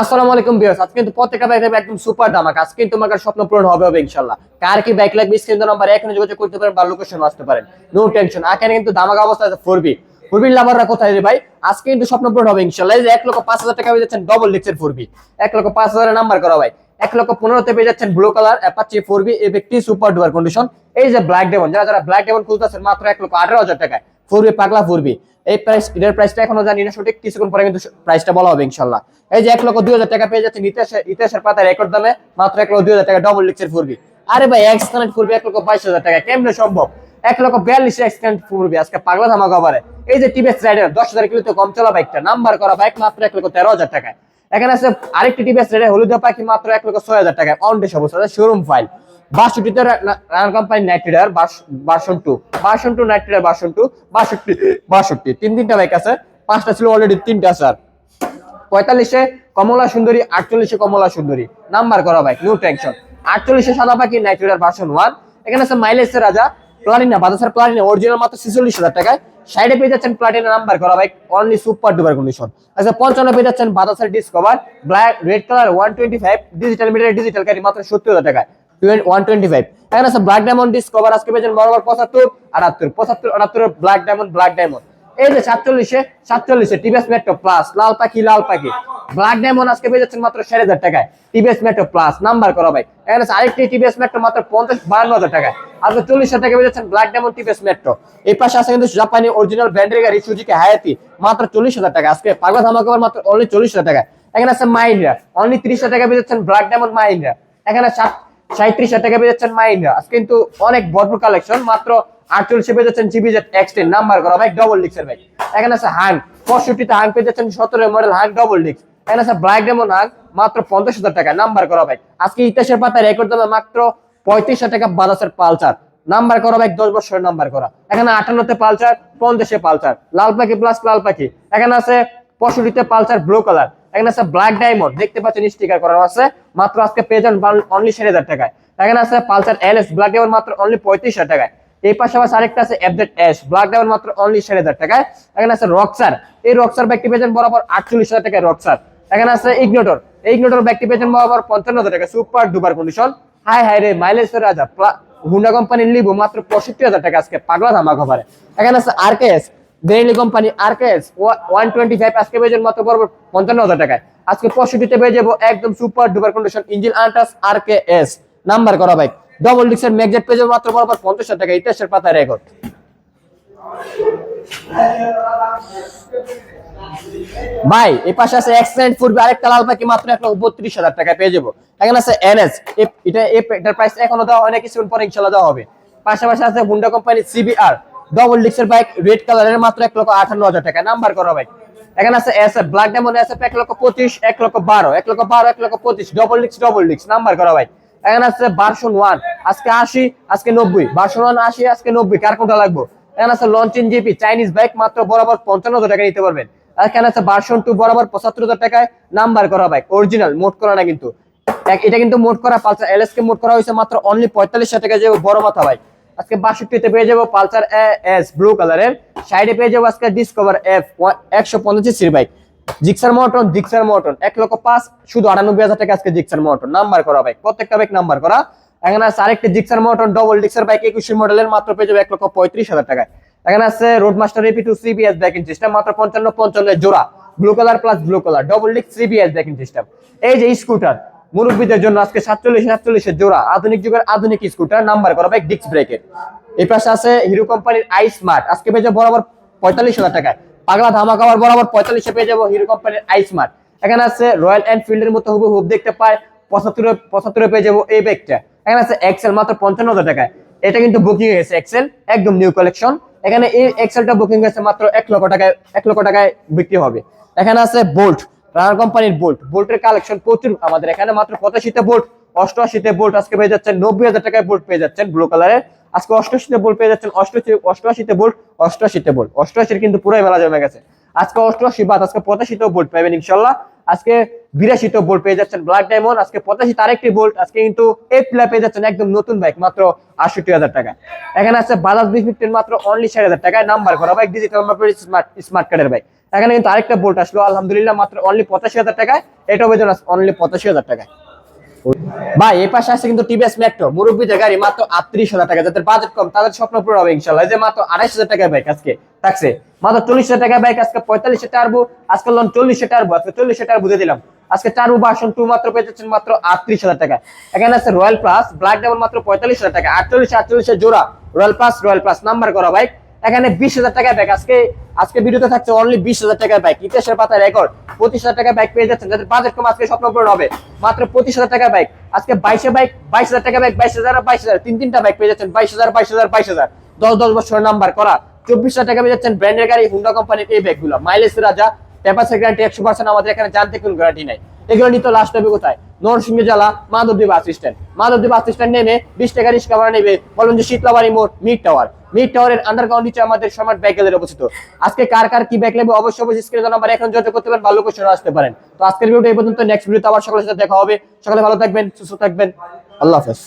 আসসালামু আলাইকুম বিয়ার্স আজকে কিন্তু প্রত্যেকটা থাকবে একদম সুপার আজকে কিন্তু স্বপ্ন পূরণ হবে হবে ইনশাল্লাহ কার কি বাইক লাগবে স্ক্রিন নাম্বার এখানে যোগাযোগ করতে পারেন বা লোকেশন আসতে পারেন। নো টেনশন কিন্তু অবস্থা আছে ফোরবি ফোরবির লাভাররা কোথায় রে ভাই? আজকে কিন্তু স্বপ্ন পূরণ হবে ইনশাল্লাহ এই যে এক লক্ষ পাঁচ হাজার টাকা পেয়ে যাচ্ছেন ডবল লিক্সের ফোরবি এক লক্ষ পাঁচ হাজারের নাম্বার করা ভাই। এক লক্ষ পনেরোতে পেয়ে যাচ্ছেন ব্লু কালার অ্যাপাচি ফোরবি ব্যক্তি সুপার ডুয়ার কন্ডিশন এই যে ব্ল্যাক ডেমন যারা যারা ব্ল্যাক ডেমন খুলতেছেন মাত্র এক লক্ষ আঠারো হাজার টাকায়। ফোরবি, পাগলা ফোরবি। এই প্রাইস এটার প্রাইসটা এখনও জানি না, সঠিক কিছুক্ষণ পরে কিন্তু প্রাইসটা বলা হবে ইনশাল্লাহ এই যে এক লক্ষ দুই হাজার টাকা পেয়ে যাচ্ছেন ইতিহাসের ইতিহাসের পাতায় রেকর্ড দামে, মাত্র এক লক্ষ দুই হাজার টাকা ডবল লিক্সের ফুরবি। আরে ভাই এক্স কানেক্ট ফুরবি, এক লক্ষ বাইশ হাজার টাকা, কেমনে সম্ভব? এক লক্ষ বিয়াল্লিশ এক্স কানেক্ট ফুরবি, আজকে পাগলা ধামা কভারে এই যে টিভিএস রাইডার দশ হাজার কিলোতে কম, চলা বাইকটা নাম্বার করা বাইক মাত্র এক লক্ষ তেরো হাজার টাকায়। এখানে আছে আরেকটি টিভিএস রাইডার হলুদ পাখি, মাত্র এক লক্ষ ছয় হাজার টাকায়। অন ডেস অবস্থা শোরুম ফাইল বাষট্টিতে রানার কোম্পানি নাইট রাইডার বাসন টু বাসন টু নাইট রাইডার বাসন টু বাষট্টি বাষট্টি। তিন তিনটা বাইক আছে, পাঁচটা ছিল অলরেডি তিনটা স্যার পঁয়তাল্লিশে কমলা সুন্দরী, আটচল্লিশে কমলা সুন্দরী। নাম্বার করা বাইক নো টেনশন আটচল্লিশে সাদা পাখি নাইট রাইডার ভার্সন ওয়ান এখানে আছে মাইলেজের রাজা। প্লাটিনা বাজাসের প্লাটিনা অরিজিনাল মাত্র ছেচল্লিশ হাজার টাকায়। সাইডে পেয়ে যাচ্ছেন প্লাটিনা নাম্বার করা bike only super duper condition আচ্ছা পঞ্চান্ন পেয়ে যাচ্ছেন বাজাসের Discover black red colour one twenty five digital meter digital গাড়ি মাত্র সত্তর হাজার টাকায়। চল্লিশ হাজার টাকা জাপানি অরিজিনাল ব্র্যান্ডের হায়াতি মাত্র চল্লিশ হাজার টাকা আজকে পাগলা ধামাকা মাত্র অনলি চল্লিশ হাজার টাকা এখানে আছে মাইন্ডা অনলি তিরিশ হাজার টাকা পেয়ে ব্ল্যাক ডায়মন্ড মাইন্ডা এখানে সাত সাঁত্রিশ টাকা পেয়ে যাচ্ছেন মাইন্ডা আজকে কিন্তু অনেক ভরপুর কালেকশন মাত্র আটচল্লিশে পেয়ে যাচ্ছেন জিবি জেড এক্সটেন নাম্বার করা বাইক ডবল ডিক্সের বাইক এখানে আছে হাং পঁয়ষট্টিতে হাং পেয়ে যাচ্ছেন সতেরো মডেল হাং ডবল ডিক্স এখানে আছে ব্ল্যাক ডেমন হাং মাত্র পঞ্চাশ হাজার টাকা নাম্বার করা বাইক আজকে ইতিহাসের পাতায় রেকর্ড দামে মাত্র পঁয়ত্রিশ হাজার টাকা বাজাসের পালচার নাম্বার করা বাইক দশ বছরের নাম্বার করা। এখানে আটান্নতে পালচার পঞ্চাশে পালচার লাল পাখি প্লাস লাল পাখি। এখানে আছে পঁয়ষট্টিতে পালচার ব্লু কালার এখানে আছে ব্ল্যাক ডায়মন্ড দেখতে পাচ্ছেন স্টিকার করা আছে, মাত্র আজকে পেয়ে অনলি ষাট হাজার টাকায়। এখানে আছে Pulsar L S black diamond মাত্র অনলি পঁয়ত্রিশ হাজার টাকায়। এই পাশাপাশি আরেকটা আছে এফজেড এস ব্ল্যাক ডায়মন্ড মাত্র অনলি ষাট হাজার টাকায়। এখানে আছে রক্সার এই রক্সার ব্যাগটি পেয়েছেন বরাবর আটচল্লিশ হাজার টাকায় রক্সার এখানে আছে ইগনোটর এই ইগনোটর ব্যাগটি বরাবর পঞ্চান্ন হাজার টাকা super duper condition high high রে মাইলেজ রাজা হুন্ডা কোম্পানির লিবো মাত্র পঁয়ষট্টি হাজার টাকা আজকে, পাগলা ধামা খবরে এখানে আছে RKS Bareilly company RKS one twenty five আজকে পেয়েছেন মাত্র বরাবর পঞ্চান্ন হাজার টাকায়। আজকে পঁয়ষট্টিতে পেয়ে যাব একদম সুপার ডুবার কন্ডিশন ইঞ্জিন আন্টাস আরকেএস নাম্বার করা বাইক ডবল ডিক্সের ম্যাগজেট পেয়ে যাব মাত্র বরাবর পঞ্চাশ হাজার টাকা ইতিহাসের পাতায় রেকর্ড ভাই, এই পাশে আছে এক্সেন্ট ফুরবি আরেকটা লাল পাখি মাত্র এক লক্ষ বত্রিশ হাজার টাকায় পেয়ে যাব। এখানে আছে এনএস এটা এটার প্রাইস এখনও দেওয়া অনেক কিছুক্ষণ পরে ইনশাল্লাহ দেওয়া হবে। পাশাপাশি আছে হুন্ডা কোম্পানি সিবিআর ডবল ডিক্সের বাইক রেড কালারের মাত্র এক লক্ষ আঠান্ন হাজার টাকা। নাম্বার করা বাইক এখানে আছে S F black diamond S F এক লক্ষ পঁচিশ, এক লক্ষ বারো, এক লক্ষ বারো, এক লক্ষ পঁচিশ। ডবল ডিক্স ডবল ডিক্স নাম্বার করা বাইক এখানে আছে বারশন ওয়ান আজকে আশি, আজকে নব্বই। বারশন ওয়ান আশি, আজকে নব্বই। কার কোনটা লাগবো? এখানে আছে লঞ্চিন জিপি চাইনিজ বাইক মাত্র বরাবর পঞ্চান্ন হাজার টাকা নিতে পারবেন। এখানে আছে বারশন টু বরাবর পঁচাত্তর হাজার টাকায়। নাম্বার করা বাইক অরিজিনাল মোট করা না কিন্তু। এটা কিন্তু মোট করা পালসার এলএস কে মোট করা হয়েছে মাত্র অনলি পঁয়তাল্লিশ হাজার টাকা যে বড় মাথা বাইক আজকে বাষট্টিতে পেয়ে যাব পালসার এস ব্লু কালারের। সাইডে পেয়ে যাব আজকে ডিসকভার এফ একশো পঞ্চাশ সির বাইক। জিক্সার মটন জিক্সার মটন এক লক্ষ পাঁচ, শুধু আটানব্বই হাজার টাকা আজকে জিক্সার মটন নাম্বার করা বাইক, প্রত্যেকটা বাইক নাম্বার করা। এখানে আছে আরেকটি জিক্সার মটন ডবল ডিক্সার বাইক, একুশে মডেলের, মাত্র পেয়ে যাবে এক লক্ষ পঁয়ত্রিশ হাজার টাকায়। এখানে আছে road master AP two CBS braking system মাত্র পঞ্চান্ন পঞ্চান্ন জোড়া। Blue colour plus blue colour double disc CBS braking system এই যে স্কুটার মুরব্বীদের জন্য আজকে সাতচল্লিশ, সাতচল্লিশের জোড়া। আধুনিক যুগের আধুনিক স্কুটার নাম্বার করা বাইক ডিক্স ব্রেকের এই পাশে আছে হিরো কোম্পানির আই স্মার্ট আজকে পেয়ে যাব বরাবর পঁয়তাল্লিশ হাজার টাকায়। পাগলা ধামাকা আবার বরাবর পঁয়তাল্লিশে পেয়ে যাব হিরো কোম্পানির আই স্মার্ট এখানে আছে রয়্যাল এনফিল্ডের মতো হুবু হুব দেখতে পায়। পঁচাত্তরে পঁচাত্তরে পেয়ে যাব এই ব্যাগটা এখানে আছে এক্সেল মাত্র পঞ্চান্ন হাজার টাকায়। এটা কিন্তু বুকিং হয়েছে এক্সেল একদম নিউ কালেকশন এখানে এই এক্সেলটা বুকিং হয়েছে মাত্র এক লক্ষ টাকায়, এক লক্ষ টাকায় বিক্রি হবে। এখানে আছে বোল্ট রানার কোম্পানির বোল্ট বোল্টের কালেকশন প্রচুর। আমাদের এখানে মাত্র পঁচাশিতে বোল্ট অষ্টআশিতে বোল্ট আজকে পেয়ে যাচ্ছেন নব্বই হাজার টাকায় বোল্ট পেয়ে যাচ্ছেন ব্লু কালারের আজকে অষ্টআশিতে বোল্ট পেয়ে যাচ্ছেন অষ্টআশি, অষ্টআশিতে বোল্ট অষ্টআশিতে বোল্ট অষ্টআশির কিন্তু পুরোই মেলা জমে গেছে। আজকে অষ্টআশি বাদ, আজকে পঁচাশিতেও বোল্ট পাবেন ইনশাল্লাহ আজকে বিরাশিতেও বোল্ট পেয়ে যাচ্ছেন ব্ল্যাক ডায়মন্ড আজকে পঁচাশি তার একটি বোল্ট আজকে কিন্তু এই প্লেয়ার পেয়ে যাচ্ছেন একদম নতুন বাইক মাত্র আটষট্টি হাজার টাকা। এখানে আছে বাজাজ বি ফিফটিন মাত্র অনলি ষাট হাজার টাকায়। নাম্বার করা বাইক ডিজিটাল স্মার্ট স্মার্ট কার্ডের বাইক এখানে কিন্তু আরেকটা বোল্ট আসলো। আলহামদুলিল্লাহ মাত্র অনলি পঁচাশি হাজার টাকায়। এটা ওজন অনলি পঁচাশি হাজার টাকায়। ভাই, এই পাশে আছে কিন্তু টিভিএস মেট্রো মুরব্বীদের গাড়ি মাত্র আটত্রিশ হাজার টাকা। যাদের বাজেট কম, তাদের স্বপ্ন পূরণ হবে ইনশাল্লাহ যে মাত্র আড়াইশ হাজার টাকা বাইক আজকে থাকছে। মাত্র চল্লিশ হাজার টাকা বাইক আজকে পঁয়তাল্লিশে টার্বো আজকে লোন চল্লিশে টার্বো আজকে চল্লিশে টার্বো বুঝে দিলাম। আজকে টার্বো ভার্সন টু মাত্র পেয়ে যাচ্ছেন মাত্র আটত্রিশ হাজার টাকা এখানে আছে রয়্যাল প্লাস ব্ল্যাক ডাবল মাত্র পঁয়তাল্লিশ হাজার টাকা আটচল্লিশ আটচল্লিশে জোড়া। Royal plus royal plus number করা বাইক এখানে বিশ হাজার টাকা বাইক আজকে আজকে ভিডিওতে থাকছে অনলি বিশ হাজার টাকার বাইক ইতিহাসের পাতা রেকর্ড পঁচিশ হাজার টাকা বাইক পেয়ে যাচ্ছেন। যাদের বাজেট কম, আজকে স্বপ্ন পূরণ হবে। মাত্র পঁচিশ হাজার টাকা বাইক আজকে বাইশে বাইক বাইশ হাজার টাকা বাইক বাইশ হাজার বাইশ হাজার। তিন, তিনটা বাইক পেয়ে যাচ্ছেন। বাইশ হাজার বাইশ হাজার বাইশ হাজার। দশ দশ বছর নাম্বার করা। চব্বিশ হাজার টাকা পেয়ে যাচ্ছেন ব্র্যান্ডের গাড়ি হুন্ডা কোম্পানির এই ব্যাগগুলো মাইলেজ রাজা। পেপার গ্যারান্টি একশো পার্সেন্ট আমাদের এখানে জানতে কোনো গ্যারান্টি নাই। এগুলো নিতে লাস্ট হবে কোথায়? নরসিংহ জেলা, Madhabdi bus stand Madhabdi bus stand নেমে বিশ টাকা ভাড়া নেবে। বলুন যে শীতলাবাড়ি মোড় মিড টাওয়ার মিড টাওয়ারের আন্ডারগ্রাউন্ড নিচে আমাদের সমার্ট ব্যাগেলের অবস্থিত। আজকে কার কার কি ব্যাগ লাগবে অবশ্যই অবশ্যই স্ক্রিনে নাম্বার এখন যোগাযোগ করতে পারেন, ভালো কোশ্চেন আসতে পারেন। তো আজকের ভিডিওটা এই পর্যন্ত নেক্সট ভিডিওতে আবার সকলের সাথে দেখা হবে। সকালে ভালো থাকবেন, সুস্থ থাকবেন। আল্লাহ হাফেজ।